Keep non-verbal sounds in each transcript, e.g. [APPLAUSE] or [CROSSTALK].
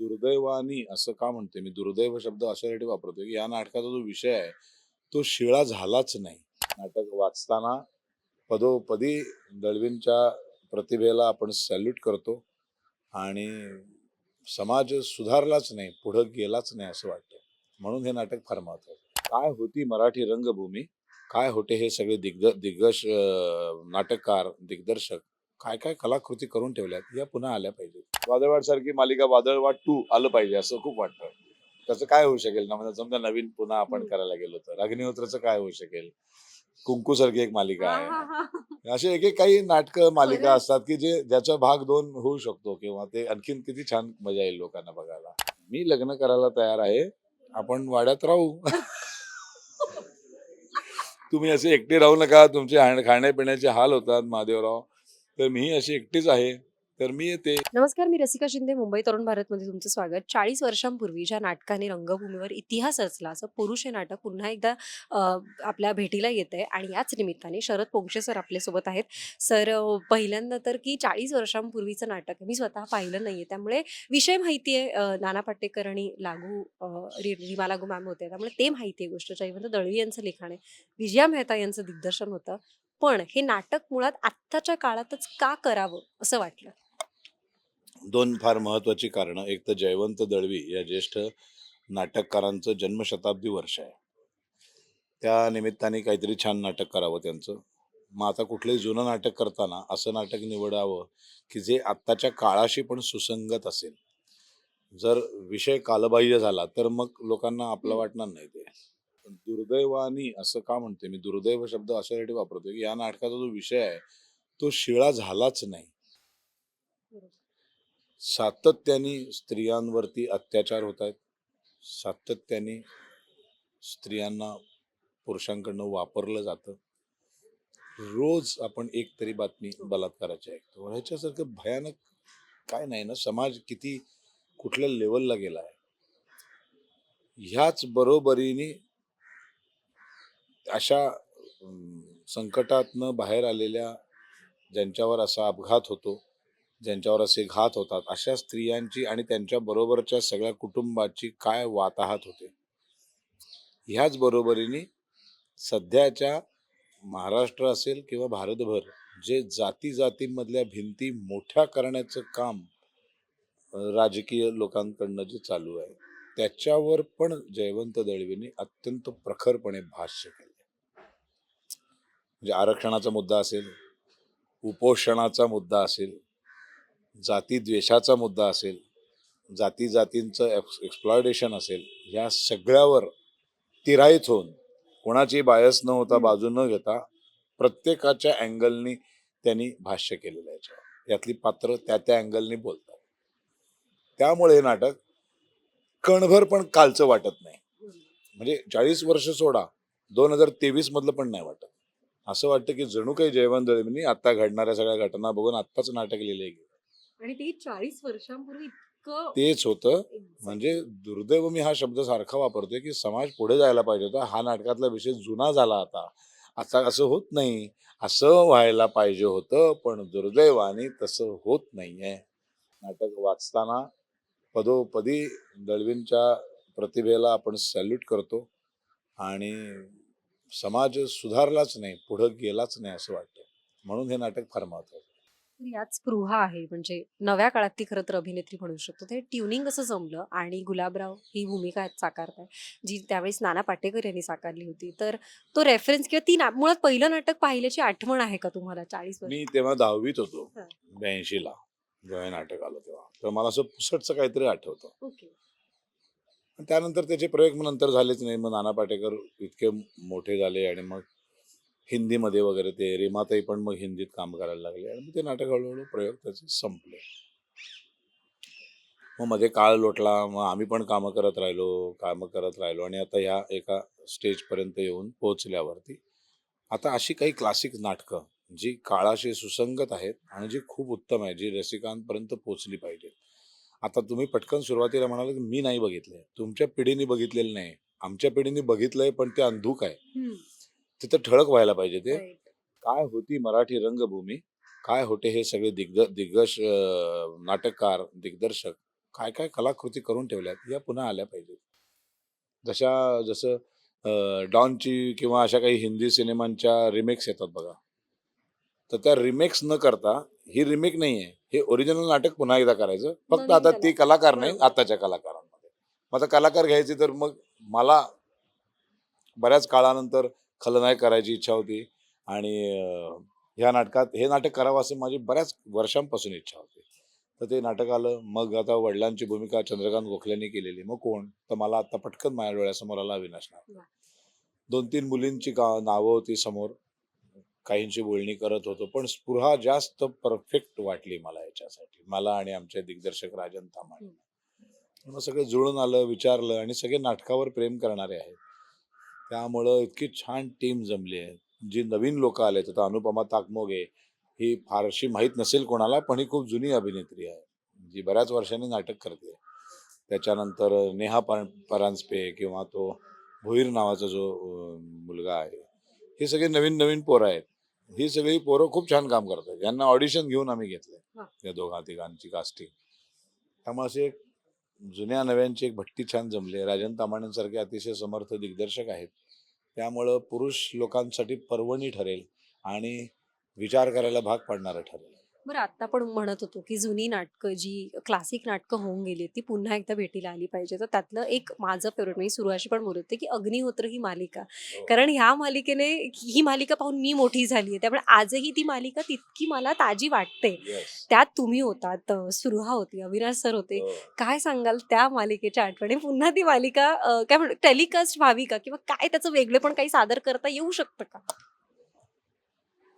दुर्दैवानी असं का म्हणते? मी दुर्दैव शब्द अशासाठी वापरतो की या नाटकाचा जो विषय आहे तो शिळा झालाच नाही. नाटक वाचताना पदोपदी दळवींच्या प्रतिभेला आपण सॅल्यूट करतो आणि समाज सुधारलाच नाही पुढं गेलाच नाही असं वाटतं. म्हणून हे नाटक फार महत्वाचं काय होती मराठी रंगभूमी? काय होते हे सगळे दिग्ग दिग्गज नाटककार दिग्दर्शक? काय काय कलाकृती करून ठेवल्यात या पुन्हा आल्या पाहिजेत. वादळवाट सारखी मालिका वादळवाट टू आलं पाहिजे असं खूप वाटतं. त्याचं काय होऊ शकेल ना? म्हणजे समजा नवीन पुन्हा आपण करायला गेलो तर. अग्निहोत्राचं काय होऊ शकेल? कुंकू सारखी एक मालिका आहे. असे एक एक काही नाटक मालिका. असतात की जे ज्याचा भाग दोन होऊ शकतो किंवा ते आणखीन किती छान मजा येईल लोकांना बघायला. मी लग्न करायला तयार आहे. आपण वाड्यात राहू. [LAUGHS] तुम्ही असे एकटे राहू नका. तुमचे खाण्यापिण्याचे हाल होतात महादेवराव. तर मी अशी एकटीच आहे. तर मी येते. नमस्कार मी रसिका शिंदे मुंबई तरुण भारतमध्ये तुमचं स्वागत. चाळीस वर्षांपूर्वी ज्या नाटकाने रंगभूमीवर इतिहास रचला असं पुरुष हे नाटक पुन्हा एकदा आपल्या भेटीला येत आहे आणि याच निमित्ताने शरद पोंक्षे सर आपल्यासोबत आहेत. सर पहिल्यांदा तर की चाळीस वर्षांपूर्वीचं नाटक मी स्वतः पाहिलं नाहीये. त्यामुळे विषय माहिती आहे नाना पाटेकर आणि लागू रिमा रीमा लागू मॅम होते. त्यामुळे ते माहिती आहे गोष्ट. जयवंत दळवी यांचं लिखाण आहे. विजया मेहता यांचं दिग्दर्शन होतं. पण हे नाटक मुळात आत्ताच्या काळातच का करावं असं वाटलं? दोन फार महत्वाची कारणं. एक तर जयवंत दळवी या ज्येष्ठ नाटककारांचं जन्मशताब्दी वर्ष आहे. त्या निमित्ताने काहीतरी छान नाटक करावं त्यांचं. मग आता कुठलंही जुनं नाटक करताना असं नाटक निवडावं की जे आत्ताच्या काळाशी पण सुसंगत असेल. जर विषय कालबाह्य झाला तर मग लोकांना आपलं वाटणार नाही ते. दुर्दैवानी असं का म्हणते मी दुर्दैव शब्द अशासाठी वापरतो की या नाटकाचा जो विषय आहे तो शिळा झालाच नाही. सातत्याने स्त्रियांवरती अत्याचार होत आहेत. सातत्याने स्त्रियांना पुरुषांकडनं वापरलं जातं. रोज आपण एक तरी बातमी बलात्काराची ऐकतो. ह्याच्यासारखं भयानक काय नाही ना? समाज किती कुठल्या लेवलला गेला आहे ह्याच बरोबरीने अशा संकटातनं बाहेर आलेल्या ज्यांच्यावर असा अपघात होतो ज्यांच्यावर असे घात होतात अशा स्त्रियांची आणि त्यांच्या बरोबरच्या सगळ्या कुटुंबाची काय वाताहत होते? ह्याच बरोबरीने सध्याच्या महाराष्ट्र असेल किंवा भारतभर जे जाती जातींमधल्या भिंती मोठ्या करण्याचं काम राजकीय लोकांकडनं जे चालू आहे त्याच्यावर पण जयवंत दळवीने अत्यंत प्रखरपणे भाष्य केले. म्हणजे आरक्षणाचा मुद्दा असेल उपोषणाचा मुद्दा असेल जाती द्वेषाचा मुद्दा असेल जाती जातींचं एक्स एक्सप्लॉयडेशन असेल ह्या सगळ्यावर तिराईत होऊन कोणाची बायस न होता बाजू न घेता प्रत्येकाच्या अँगलनी त्यांनी भाष्य केलेलं आहे. याच्यावर यातली पात्र त्या त्या अँगलनी बोलतात. त्यामुळे हे नाटक कणभर पण कालचं वाटत नाही. म्हणजे चाळीस वर्ष सोडा दोन हजार तेवीस मधलं पण नाही वाटत. असं वाटतं की जणू काही जयवंत दळवींनी आता घडणाऱ्या सगळ्या घटना बघून आत्ताच नाटक लिहिलंय की. आणि ते चाळीस वर्षांपूर्वी इतकं तेच होतं. म्हणजे दुर्दैव मी हा शब्द सारखा वापरतोय की समाज पुढे जायला पाहिजे होता. हा नाटकातला विषय जुना झाला आता. आता असं होत नाही. असं व्हायला पाहिजे होतं पण दुर्दैवाने तसं होत नाहीये. नाटक वाचताना पदोपदी दळवींच्या प्रतिभेला आपण सॅल्यूट करतो. आणि समाज सुधारलाच नाही पुढं गेलाच नाही असं वाटतं. म्हणून हे नाटक फार महत्वाचं यात स्पृहा आहे म्हणजे नव्या काळात ती खरं तर अभिनेत्री म्हणू शकतो. ते ट्युनिंग कसं जमलं आणि गुलाबराव ही भूमिका साकारताय जी त्यावेळेस नाना पाटेकर यांनी साकारली होती. तर तो रेफरन्स किंवा ती ना मुळात पहिलं नाटक पाहिल्याची आठवण आहे का तुम्हाला चाळीस मी तेव्हा दहावीत होतो. ब्याऐंशी ला जेव्हा नाटक आलं तेव्हा. तर मला असं पुसटचं काहीतरी आठवतं. त्यानंतर त्याचे प्रयोग मग नंतर झालेच नाही. मग नाना पाटेकर इतके मोठे झाले आणि मग हिंदीमध्ये वगैरे ते रेमाताई पण मग हिंदीत काम करायला लागले आणि मग ते नाटक हळूहळू प्रयोग त्याचे संपले. मग मध्ये काळ लोटला. मग आम्ही पण कामं करत राहिलो कामं करत राहिलो आणि आता ह्या एका स्टेजपर्यंत येऊन पोहोचल्यावरती आता अशी काही क्लासिक नाटकं जी काळाशी सुसंगत आहेत आणि जी खूप उत्तम आहे जी रसिकांपर्यंत पोहोचली पाहिजेत. आता तुम्ही पटकन सुरुवातीला म्हणाल की मी नाही बघितलंय. तुमच्या पिढीने बघितलेलं नाही. आमच्या पिढीने बघितलंय पण ते अंधुक आहे. तिथं ठळक व्हायला पाहिजे ते. काय होती मराठी रंगभूमी? काय होते हे सगळे दिग्ग दिग्गज नाटककार दिग्दर्शक काय काय कलाकृती करून ठेवल्यात? या पुन्हा आल्या पाहिजेत. जशा जसं डॉनची किंवा अशा काही हिंदी सिनेमांच्या रिमेक्स येतात बघा. तर त्या रिमेक्स न करता ही रिमेक नाही आहे हे ओरिजिनल नाटक पुन्हा एकदा करायचं. फक्त आता. ती कलाकार नाही. आताच्या कलाकारांमध्ये. मग आता कलाकार घ्यायचे तर मग मला बऱ्याच काळानंतर खलनायक करायची इच्छा होती आणि ह्या नाटकात हे नाटक करावं असं माझी बऱ्याच वर्षांपासून इच्छा होती. तर ते नाटक आलं. मग आता वडिलांची भूमिका चंद्रकांत गोखलेंनी केलेली. मग कोण? तर मला आता पटकन माझ्या डोळ्यासमोर आला अविनाश नाथ वा. दोन तीन मुलींची का नावं होती समोर. काहींची बोलणी करत होतो. पण स्पृहा जास्त परफेक्ट वाटली मला याच्यासाठी. मला आणि आमचे दिग्दर्शक राजन तामाणे मग सगळं जुळून आलं विचारलं आणि सगळे नाटकावर प्रेम करणारे आहेत. त्यामुळं इतकी छान टीम जमली आहे. जी नवीन लोक आले तर अनुपमा ताकमोगे ही फारशी माहीत नसेल कोणाला पण ही खूप जुनी अभिनेत्री आहे. जी बऱ्याच वर्षांनी नाटक करते. त्याच्यानंतर नेहा पर परांजपे किंवा तो भोईर नावाचा जो मुलगा आहे. हे सगळे नवीन नवीन पोरं आहेत. ही सगळी पोरं खूप छान काम करतात. यांना ऑडिशन घेऊन आम्ही घेतलंय हा. या दोघा तिघांची कास्टिंग त्यामुळे असे एक जुन्या नव्यांची एक भट्टी छान जमली. राजन तामाण्यांसारखे अतिशय समर्थ दिग्दर्शक आहेत. त्यामुळं पुरुष लोकांसाठी पर्वणी ठरेल आणि विचार करायला भाग पाडणारं ठरेल. बरं आता पण म्हणत होतो की जुनी नाटकं जी क्लासिक नाटकं होऊन गेली ती पुन्हा एकदा भेटीला आली पाहिजे. तर त्यातलं एक माझं फेवरेट मी सुरुवाशी पण बोलत होते की अग्निहोत्र ही मालिका. कारण ह्या मालिकेने ही मालिका पाहून मी मोठी झाली आहे. त्यामुळे आजही ती मालिका तितकी मला ताजी वाटते. त्यात तुम्ही होतात सुरहा होती अविनाश सर होते. हो. काय सांगाल त्या मालिकेच्या आठवणी? पुन्हा ती मालिका काय म्हणतो टेलिकास्ट व्हावी का? किंवा काय त्याचं वेगळे पण काही सादर करता येऊ शकतं का?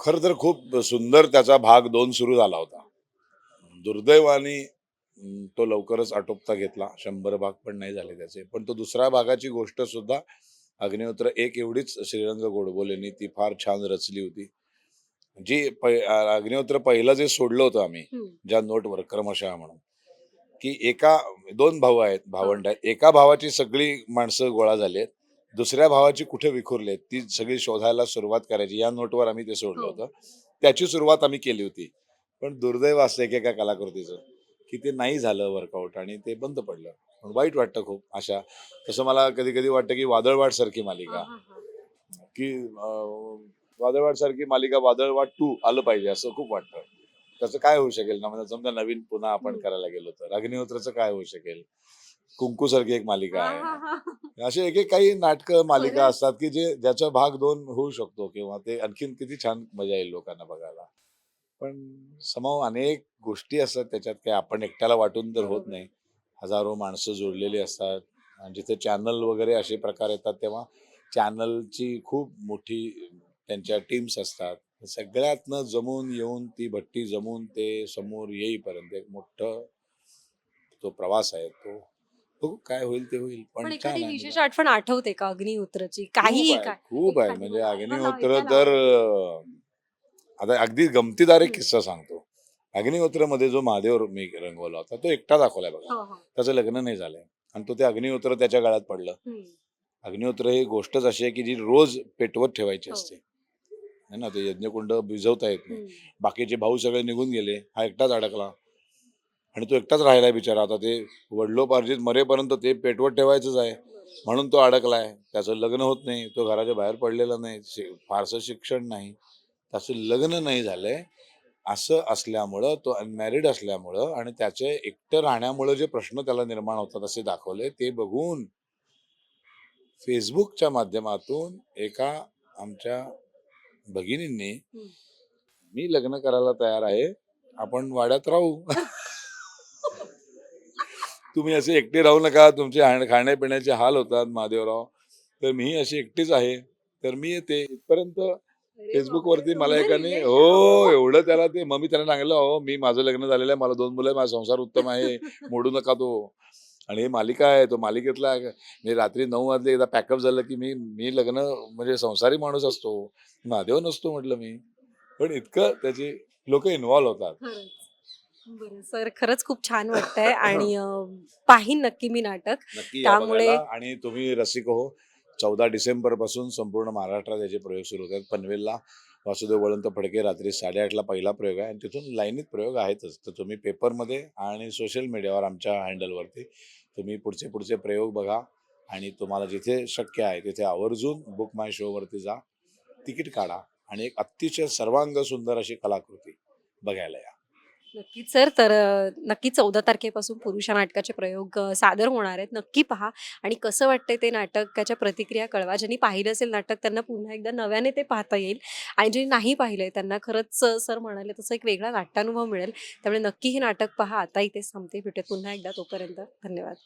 खरं तर खूप सुंदर त्याचा भाग दोन सुरू झाला होता. दुर्दैवाने तो लवकरच आटोपता घेतला. शंभर भाग पण नाही झाले त्याचे. पण तो दुसऱ्या भागाची गोष्ट सुद्धा अग्निहोत्र एक एवढीच श्रीरंग गोडबोलेंनी ती फार छान रचली होती. जी अग्निहोत्र पहिलं जे सोडलं होतं आम्ही. ज्या नोटवर क्रमशः म्हणून की एका दोन भाऊ आहेत भावंड आहेत. एका भावाची सगळी माणसं गोळा झाली आहेत. दुसऱ्या भावाची कुठे विखुरले ती सगळी शोधायला सुरुवात करायची. या नोटवर आम्ही ते सोडलं हो. होतं. त्याची सुरुवात आम्ही केली होती. पण दुर्दैव असतं एकेका कलाकृतीचं की ते नाही झालं वर्कआउट आणि ते बंद पडलं. पण वाईट वाटतं खूप अशा. तसं मला कधी कधी वाटतं की वादळवाट सारखी मालिका. की वादळवाट सारखी मालिका वादळवाट टू आलं पाहिजे असं खूप वाटतं. त्याचं काय होऊ शकेल ना? म्हणजे समजा नवीन पुन्हा आपण हम्म. करायला गेलो तर. अग्निहोत्राचं काय होऊ शकेल? कुंकू सारखी एक मालिका हा, आहे हा, हा. असे एक एक काही नाटकं मालिका खरंय. असतात की जे ज्याचा भाग दोन होऊ शकतो किंवा ते आणखीन किती छान मजा येईल लोकांना बघायला पण समाव अनेक गोष्टी असतात त्याच्यात काही आपण एकट्याला वाटून तर होत. नाही हजारो माणसं जोडलेली असतात आणि जिथे चॅनल वगैरे असे प्रकार येतात तेव्हा चॅनलची खूप मोठी त्यांच्या टीम्स असतात सगळ्यातनं जमून येऊन ती भट्टी जमून ते समोर येईपर्यंत एक मोठं तो प्रवास आहे तो बघू काय होईल ते होईल पण पण छान एखादी आहे विशेष. आठवण आठवते का अग्निहोत्रची काही खूप आहे, काय खूप आहे एखादी म्हणजे मला- अग्निहोत्र तर अं, आता अगदी गमतीदार एक हम्म. किस्सा सांगतो अग्निहोत्रमध्ये जो महादेव मी रंगवला होता तो एकटा दाखवलाय बघा हो, हो. त्याचं लग्न नाही झालंय आणि तो ते अग्निहोत्र त्याच्या गळ्यात पडलं हम्म. अग्निहोत्र ही गोष्टच अशी आहे की जी रोज पेटवत ठेवायची हो. असते है ना ते यज्ञकुंड भिजवता येत नाही हम्म. बाकीचे भाऊ सगळे निघून गेले हा एकटाच अडकला आणि तो एकटाच राहिलाय बिचारा. आता ते वडलोपार्जित मरेपर्यंत ते पेटवत ठेवायचंच आहे. म्हणून तो अडकलाय. त्याचं लग्न होत नाही. तो घराच्या बाहेर पडलेला नाही. शि- फारसं शिक्षण नाही. त्याचं लग्न नाही झालंय. असं असल्यामुळं तो अनमॅरिड असल्यामुळं आणि त्याचे एकटं राहण्यामुळं जे प्रश्न त्याला निर्माण होतात असे दाखवले ते बघून फेसबुकच्या माध्यमातून एका आमच्या भगिनींनी. मी लग्न करायला तयार आहे. आपण वाड्यात राहू. [LAUGHS] तुम्ही असे एकटे राहू नका. तुमचे खाण्यापिण्याचे हाल होतात महादेवराव. तर मी अशी एकटीच आहे. तर मी येते. इथपर्यंत अरे फेसबुक बापरे, वरती मला एकाने? हो एवढं त्याला ते मग मी त्याला सांगितलं हो मी माझं लग्न झालेलं आहे. मला दोन मुलं आहे माझा संसार उत्तम आहे. [LAUGHS] मोडू नका तो. आणि हे मालिका आहे. तो मालिकेतला. मी रात्री नऊ वाजले. एकदा पॅकअप झालं की मी मी लग्न म्हणजे संसारी माणूस असतो. महादेव नसतो म्हटलं मी. पण इतकं त्याची लोक इन्व्हॉल्व्ह होतात. सर खरंच खूप छान वाटतंय [LAUGHS] आणि पाहीन नक्की मी नाटक. नक्की या त्यामुळे- बघायला आणि तुम्ही रसिक हो. चौदा डिसेंबरपासून संपूर्ण महाराष्ट्रात याचे प्रयोग सुरू होत आहेत पनवेलला वासुदेव बळवंत फडके रात्री साडेआठला पहिला प्रयोग आहे आणि तिथून लाईनीत प्रयोग आहेतच. तर तुम्ही पेपरमध्ये आणि सोशल मीडियावर आमच्या हँडलवरती तुम्ही पुढचे पुढचे प्रयोग बघा आणि तुम्हाला जिथे शक्य आहे तिथे आवर्जून बुक माय शोवरती जा. तिकीट काढा आणि एक अतिशय सर्वांग सुंदर अशी कलाकृती बघायला या. नक्कीच सर. तर नक्की चौदा तारखेपासून पुरुषा नाटकाचे प्रयोग सादर होणार आहेत. नक्की पहा. आणि कसं वाटतंय ते नाटकाच्या प्रतिक्रिया कळवा. ज्यांनी पाहिलं असेल नाटक त्यांना पुन्हा एकदा नव्याने ते पाहता येईल. आणि जे नाही पाहिलंय त्यांना खरंच सर म्हणाले तसं एक वेगळा नाट्यानुभव मिळेल. त्यामुळे नक्की हे नाटक पहा. आता इथेच थांबते. भेटत पुन्हा एकदा तोपर्यंत. धन्यवाद.